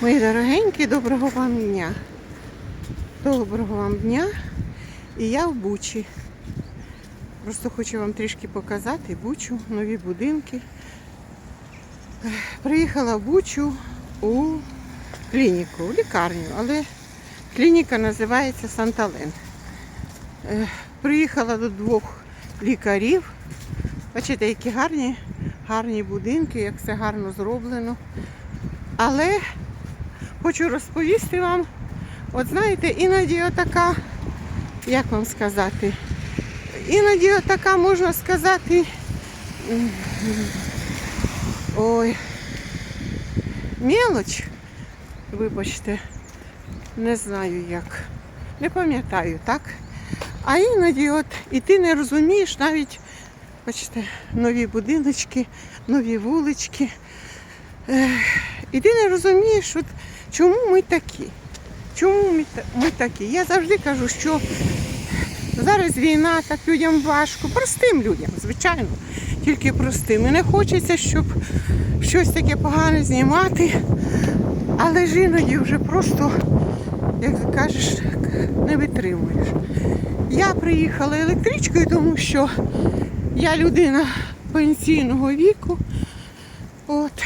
Мої дорогенькі, доброго вам дня. Доброго вам дня. І я в Бучі. Просто хочу вам трішки показати Бучу, нові будинки. Приїхала в Бучу у клініку, у лікарню, але клініка називається Сантален. Приїхала до двох лікарів. Бачите, які гарні, гарні будинки, як все гарно зроблено. Але хочу розповісти вам, от знаєте, іноді отака, як вам сказати, іноді отака, можна сказати, ой, мелоч, вибачте, не знаю як, не пам'ятаю, так? А іноді от і ти не розумієш навіть, бачите, нові будиночки, нові вулички. І ти не розумієш, от, чому ми такі. Чому ми, ми такі? Я завжди кажу, що зараз війна, так людям важко, простим людям, звичайно, тільки простим. І не хочеться, щоб щось таке погане знімати, але ж іноді вже просто, як кажеш, не витримуєш. Я приїхала електричкою, тому що я людина пенсійного віку. От,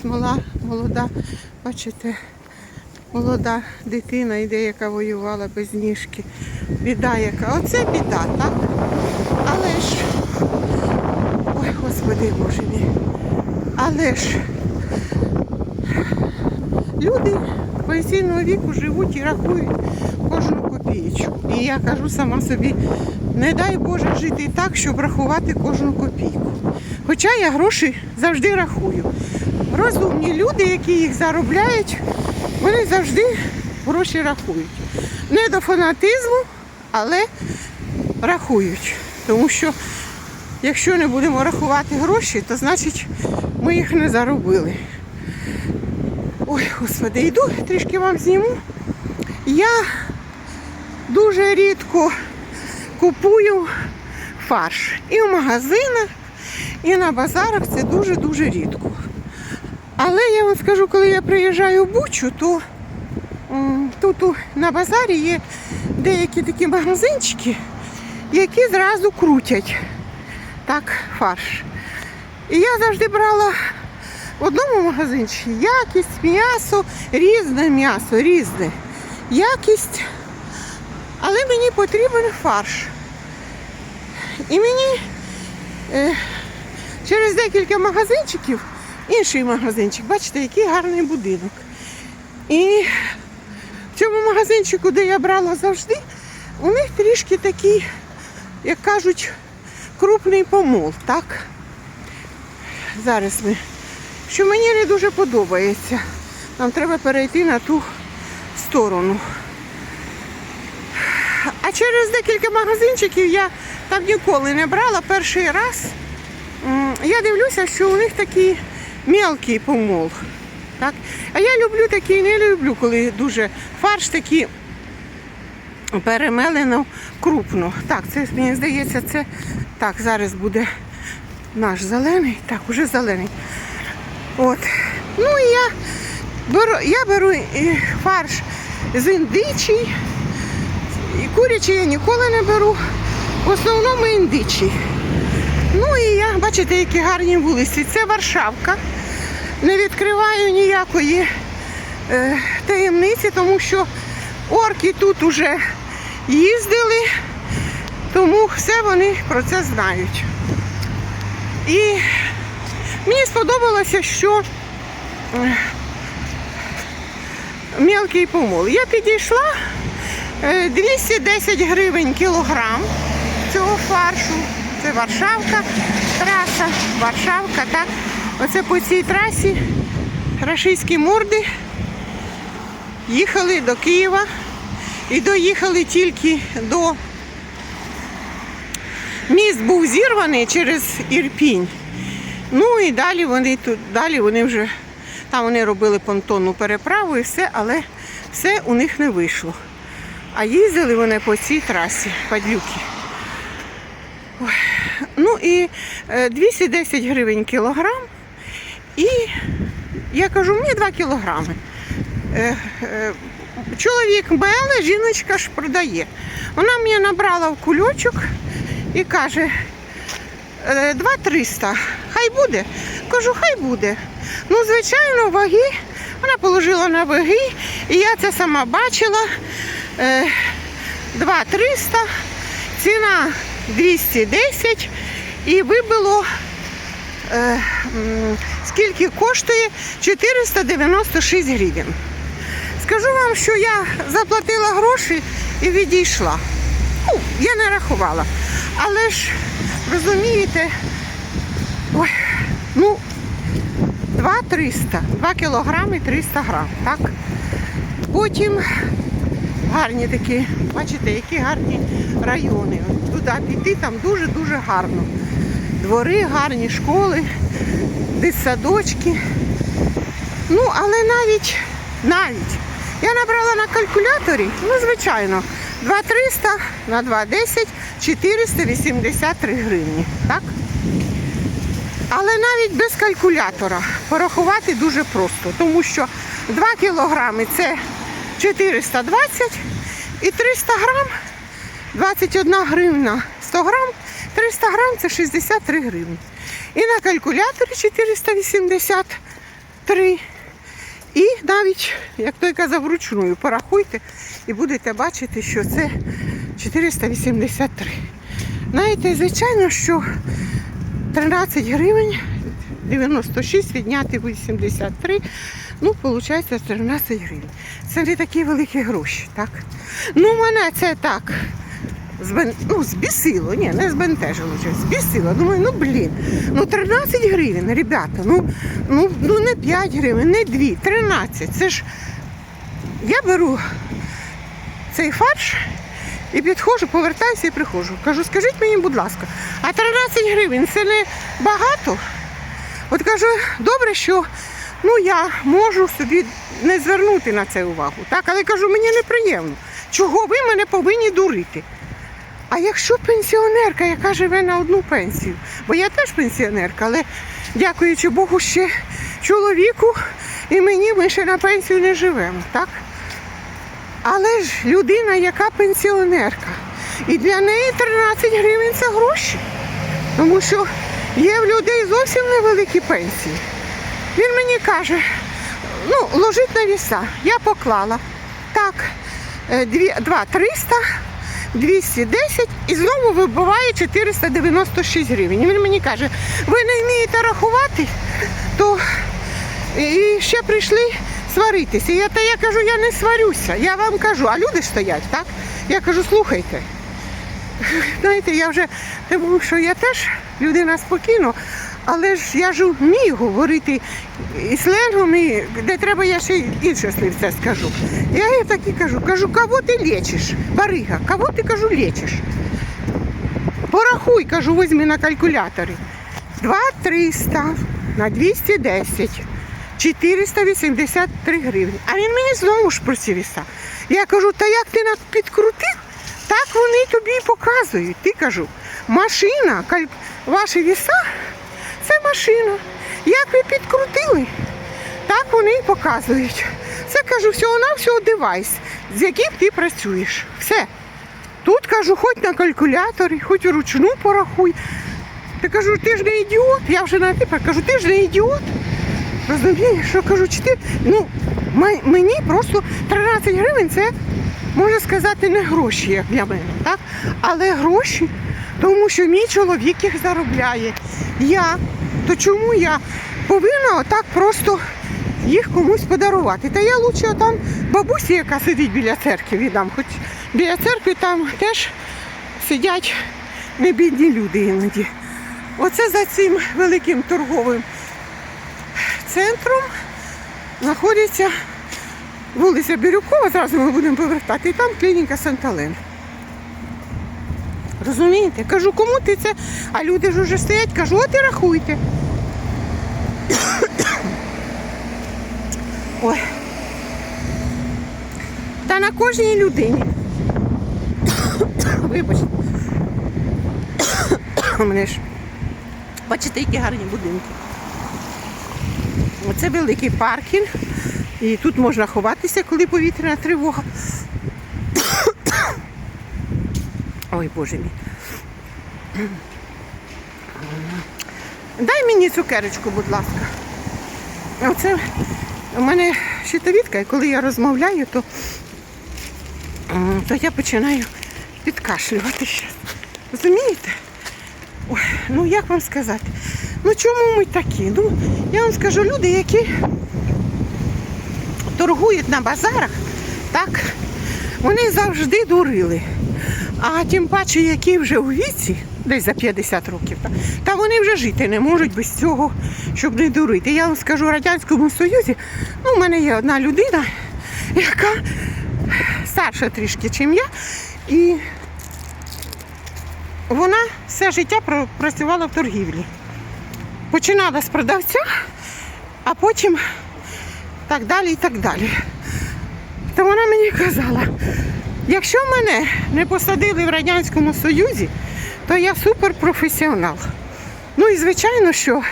смола молода, бачите, молода дитина йде, яка воювала без ніжки. Біда яка. Оце біда, так? Але ж, ой, господи Боже мій. Але ж люди пенсійного віку живуть і рахують кожну копійку. І я кажу сама собі, не дай Боже жити так, щоб рахувати кожну копійку. Хоча я гроші завжди рахую. Розумні люди, які їх заробляють, вони завжди гроші рахують. Не до фанатизму, але рахують. Тому що якщо не будемо рахувати гроші, то значить ми їх не заробили. Ой, господи, йду, трішки вам зніму. Я дуже рідко купую фарш. І в магазинах, і на базарах це дуже-дуже рідко. Але я вам скажу, коли я приїжджаю в Бучу, то тут на базарі є деякі такі магазинчики, які зразу крутять так фарш. І я завжди брала в одному магазинчику якість, м'ясо, різне м'ясо, різне. Якість. Але мені потрібен фарш. І мені е, через декілька магазинчиків, інший магазинчик, бачите, який гарний будинок. І в цьому магазинчику, де я брала завжди, у них трішки такий, як кажуть, крупний помол, так? Зараз ми. Що мені не дуже подобається. Нам треба перейти на ту сторону. А через декілька магазинчиків я там ніколи не брала перший раз. Я дивлюся, що у них такий мелкий помол. Так? А я люблю такий, не люблю, коли дуже фарш такий перемелено крупно. Так, це мені здається, це так, зараз буде наш зелений. Так, уже зелений. От. Ну і я беру, я беру е, фарш з індичий. І курячий я ніколи не беру. В основному індичий. Ну і я, бачите, які гарні вулиці. Це Варшавка. Не відкриваю ніякої е, таємниці, тому що орки тут уже їздили, тому все вони про це знають. І мені сподобалося, що е, мелкий помол. Я підійшла е, 210 гривень кілограм цього фаршу. Це Варшавка, траса, Варшавка, так. Оце по цій трасі рашистські морди їхали до Києва і доїхали тільки до міст був зірваний через Ірпінь. Ну і далі вони тут, далі вони вже там вони робили понтонну переправу і все, але все у них не вийшло. А їздили вони по цій трасі, падлюки. Ой. Ну і е, 210 гривень кілограм. І я кажу, мені 2 кілограми. е, е, чоловік меле, жіночка ж продає. Вона мені набрала в кульочок і каже, «Е, 2-300. Хай буде? Кажу, хай буде. Ну, звичайно, ваги. Вона положила на ваги, і я це сама бачила. Е, 2-300, ціна 210 і вибило е, скільки коштує 496 гривень. Скажу вам, що я заплатила гроші і відійшла. Ну, я не рахувала. Але ж, розумієте, ой, ну, 2 300, 2 кілограми 300 грам, так? Потім гарні такі, бачите, які гарні райони. Туди піти там дуже-дуже гарно. Двори, гарні школи, дитсадочки. Ну, але навіть, навіть, я набрала на калькуляторі, ну, звичайно, 2300 на 2,10, 483 гривні. Так? Але навіть без калькулятора порахувати дуже просто, тому що 2 кілограми це 420 і 300 грам 21 гривна 100 грам, 300 грам це 63 гривні. І на калькуляторі 483. І навіть, як той казав, вручную порахуйте і будете бачити, що це 483. Знаєте, звичайно, що 13 гривень 96 відняти 83, ну, виходить 13 гривень. Це не такі великі гроші, так? Ну, мене це так збен... ну, збісило, ні, не збентежило, щось, збісило. Думаю, ну блін, ну 13 гривень, ребята, ну, ну, ну не 5 гривень, не 2, 13. Це ж я беру цей фарш і підходжу, повертаюся і приходжу. Кажу, скажіть мені, будь ласка, а 13 гривень це не багато? От кажу, добре, що ну, я можу собі не звернути на це увагу. Так? Але кажу, мені неприємно. Чого ви мене повинні дурити? А якщо пенсіонерка, яка живе на одну пенсію, бо я теж пенсіонерка, але дякуючи Богу, ще чоловіку і мені ми ще на пенсію не живемо, так? Але ж людина, яка пенсіонерка, і для неї 13 гривень це гроші. Тому що є в людей зовсім невеликі пенсії. Він мені каже, ну, ложить на віса. Я поклала. Так, е, дві- два 300, 210 і знову вибиває 496 гривень. Він мені каже, ви не вмієте рахувати, то і ще прийшли сваритися. Я, та я кажу, я не сварюся. Я вам кажу, а люди стоять, так? Я кажу, слухайте. Знаєте, я вже тому, що я теж людина спокійно, але ж я ж вмію говорити і сленгом, і де треба, я ще інше слівце скажу. Я їй так і кажу, кажу, кого ти лечиш, барига, кого ти кажу лечиш? Порахуй, кажу, візьми на калькуляторі. 2 300 на 210. 483 гривні. А він мені знову ж про. Я кажу, та як ти нас підкрутив, так вони тобі і показують. Ти кажу, машина, каль- ваші віса це машина. Як ви підкрутили, так вони і показують. Це кажу, всього-навсього девайс, з яким ти працюєш. Все. Тут кажу, хоч на калькуляторі, хоч вручну порахуй. Ти кажу, ти ж не ідіот. Я вже на тепер кажу, ти ж не ідіот. Розумієш, що кажу, чотири. Ну, мені просто 13 гривень це, можна сказати, не гроші, як для мене, так? Але гроші, тому що мій чоловік їх заробляє. Я. То чому я повинна отак просто їх комусь подарувати? Та я лучше там бабусі, яка сидить біля церкви, віддам. Хоч біля церкви там теж сидять небідні люди іноді. Оце за цим великим торговим центром знаходиться вулиця Бірюкова, зараз ми будемо повертати, і там клініка Сантален. Розумієте? Кажу, кому ти це? А люди ж уже стоять, кажу, от і рахуйте. Ой. Та на кожній людині. Вибачте. У мене ж. Бачите, які гарні будинки. Оце великий паркінг. І тут можна ховатися, коли повітряна тривога. Ой, Боже мій. Дай мені цукерочку, будь ласка. Оце у мене щитовідка, і коли я розмовляю, то, то я починаю підкашлювати щас. Розумієте? Ой, ну як вам сказати? Ну чому ми такі? Ну, я вам скажу, люди, які торгують на базарах, так, вони завжди дурили. А тим паче, які вже у віці, десь за 50 років, та, вони вже жити не можуть без цього, щоб не дурити. Я вам скажу, в Радянському Союзі, ну, у мене є одна людина, яка старша трішки, ніж я, і вона все життя працювала в торгівлі. Починала з продавця, а потім так далі і так далі. То вона мені казала, якщо мене не посадили в Радянському Союзі, то я суперпрофесіонал. Ну і звичайно, що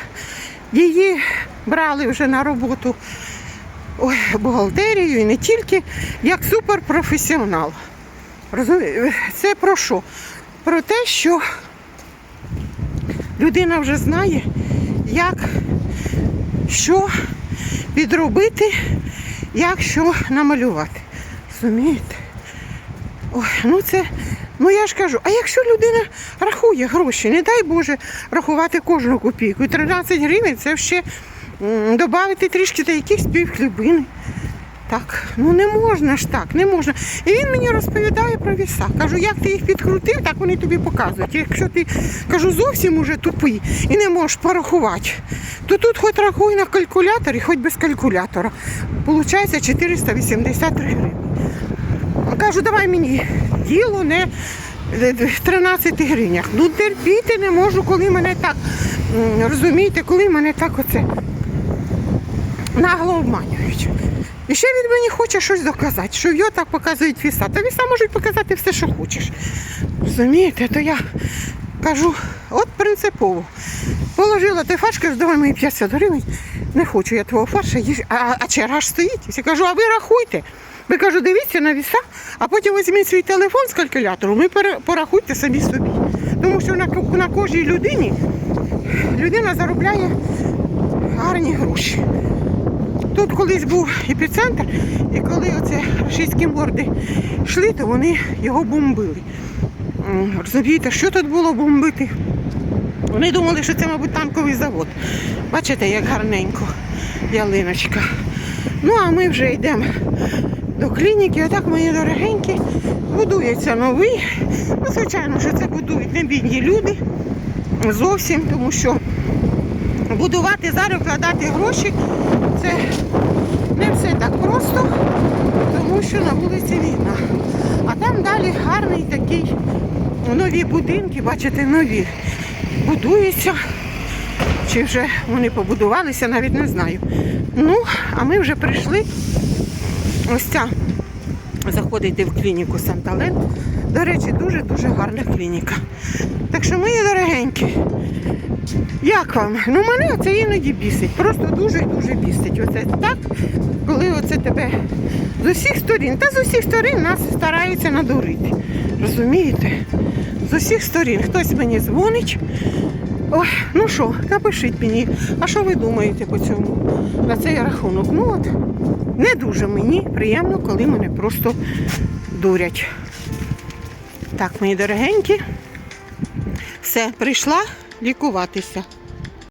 її брали вже на роботу ой, бухгалтерію і не тільки, як суперпрофесіонал. Це про що? Про те, що людина вже знає, як що підробити, як що намалювати. Розумієте? Ой, ну це, ну я ж кажу, а якщо людина рахує гроші, не дай Боже рахувати кожну копійку. 13 гривень це ще додати трішки та якихось півхлібини. Так, ну не можна ж так, не можна. І він мені розповідає про віса. Кажу, як ти їх підкрутив, так вони тобі показують. Якщо ти кажу, зовсім уже тупий і не можеш порахувати, то тут хоч рахуй на калькуляторі, хоч без калькулятора. Получається 483 гривні. Кажу, давай мені діло не в 13 гривнях. Ну терпіти не можу, коли мене так, розумієте, коли мене так оце нагло обманюють. І ще він мені хоче щось доказати, що його так показують віса. Та віса можуть показати все, що хочеш. Розумієте, то я кажу, от принципово. Положила ти фарш, кажу, давай мої 500 гривень. Не хочу я твого фарша, їж. а, а черга ж стоїть. Я кажу, а ви рахуйте. Ви кажу, дивіться на віса, а потім візьміть свій телефон з калькулятором і порахуйте самі собі. Тому що на, на кожній людині людина заробляє гарні гроші. Тут колись був епіцентр, і коли оце російські морди йшли, то вони його бомбили. Розумієте, що тут було бомбити? Вони думали, що це, мабуть, танковий завод. Бачите, як гарненько ялиночка. Ну, а ми вже йдемо до клініки. Отак, мої дорогенькі, будується новий. Ну, звичайно, що це будують не бідні люди. Зовсім, тому що будувати зараз, вкладати гроші, це не все так просто, тому що на вулиці війна. А там далі гарний такий нові будинки, бачите, нові. Будуються. Чи вже вони побудувалися, навіть не знаю. Ну, а ми вже прийшли. Ось ця заходите в клініку Сантален. До речі, дуже-дуже гарна клініка. Так що, мої дорогенькі, як вам? Ну мене це іноді бісить. Просто дуже-дуже бісить. Оце так, коли оце тебе з усіх сторін, та з усіх сторін нас стараються надурити. Розумієте? З усіх сторін. Хтось мені дзвонить. Ой, ну що, напишіть мені, а що ви думаєте по цьому на цей рахунок? Ну от не дуже мені приємно, коли мене просто дурять. Так, мої дорогенькі, все, прийшла лікуватися.